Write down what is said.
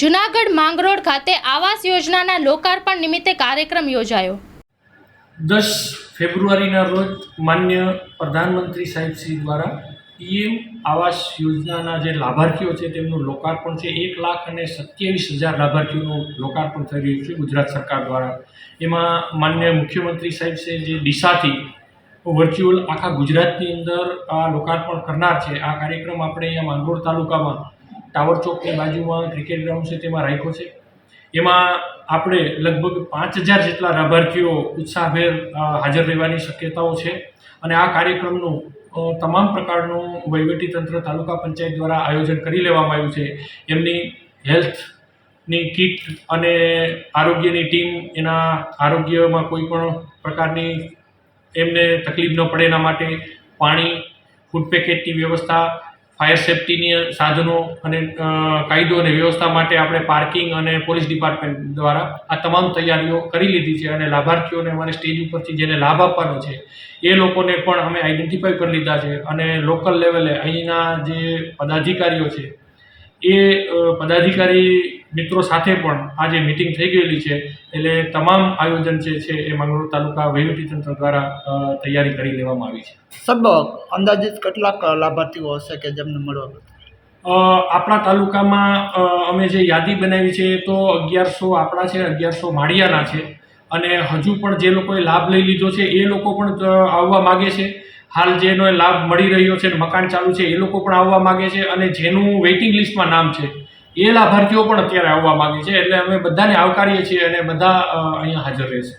જુનાગઢ માંગરોળ ખાતે આવાસ યોજનાના લોકાર્પણ નિમિત્તે કાર્યક્રમ યોજાયો. દસ ફેબ્રુઆરીના રોજ માન્ય પ્રધાનમંત્રી સાહેબ શ્રી દ્વારા પીએમ આવાસ યોજનાના જે લાભાર્થીઓ છે તેમનું લોકાર્પણ છે. એક લાખ અને સત્યાવીસ હજાર લાભાર્થીઓનું લોકાર્પણ થઈ રહ્યું છે ગુજરાત સરકાર દ્વારા. એમાં માન્ય મુખ્યમંત્રી સાહેબ છે જે ડીસાથી વર્ચ્યુઅલ આખા ગુજરાતની અંદર આ લોકાર્પણ કરનાર છે. આ કાર્યક્રમ આપણે અહીંયા માંગરોળ તાલુકામાં ટાવર ચોકની બાજુમાં ક્રિકેટ ગ્રાઉન્ડ છે, તેમાં રાખ્યો છે. એમાં આપણે લગભગ પાંચ હજાર જેટલા લાભાર્થીઓ ઉત્સાહભેર હાજર રહેવાની શક્યતાઓ છે અને આ કાર્યક્રમનું તમામ પ્રકારનું વહીવટીતંત્ર તાલુકા પંચાયત દ્વારા આયોજન કરી લેવામાં આવ્યું છે. એમની હેલ્થની કીટ અને આરોગ્યની ટીમ એના આરોગ્યમાં કોઈ પણ પ્રકારની એમને તકલીફ ન પડે એના માટે પાણી, ફૂડ પેકેટની વ્યવસ્થા ફાયર સેફટીની સાધનો અને કાયદો અને વ્યવસ્થા માટે આપણે પાર્કિંગ અને પોલીસ ડિપાર્ટમેન્ટ દ્વારા આ તમામ તૈયારીઓ કરી લીધી છે અને લાભાર્થીઓને અમારે સ્ટેજ ઉપરથી જેને લાભ આપવાનો છે, એ લોકોને પણ અમે આઈડેન્ટિફાઈ કરી લીધા છે અને લોકલ લેવલે અહીંના જે પદાધિકારીઓ છે એ પદાધિકારી મિત્રો સાથે પણ આજે મિટિંગ થઈ ગયેલી છે એટલે તમામ આયોજન જે છે એ માંગરોળ તાલુકા વહીવટીતંત્ર દ્વારા તૈયારી કરી લેવામાં આવી છે. સબ અંદાજિત કેટલાક લાભાર્થીઓ હશે કે જેમને મળવા આપણા તાલુકામાં અમે જે યાદી બનાવી છે એ તો અગિયારસો આપણા છે અગિયારસો માળિયાના છે. અને હજુ પણ જે લોકોએ લાભ લઈ લીધો છે, એ લોકો પણ આવવા માગે છે. હાલ જેનો લાભ મળી રહ્યો છે મકાન ચાલુ છે, એ લોકો પણ આવવા માગે છે અને જેનું વેઇટિંગ લિસ્ટમાં નામ છે, એ લાભાર્થીઓ પણ અત્યારે આવવા માગે છે. એટલે અમે બધાને આવકારીએ છીએ અને બધા અહીંયા હાજર રહેશે.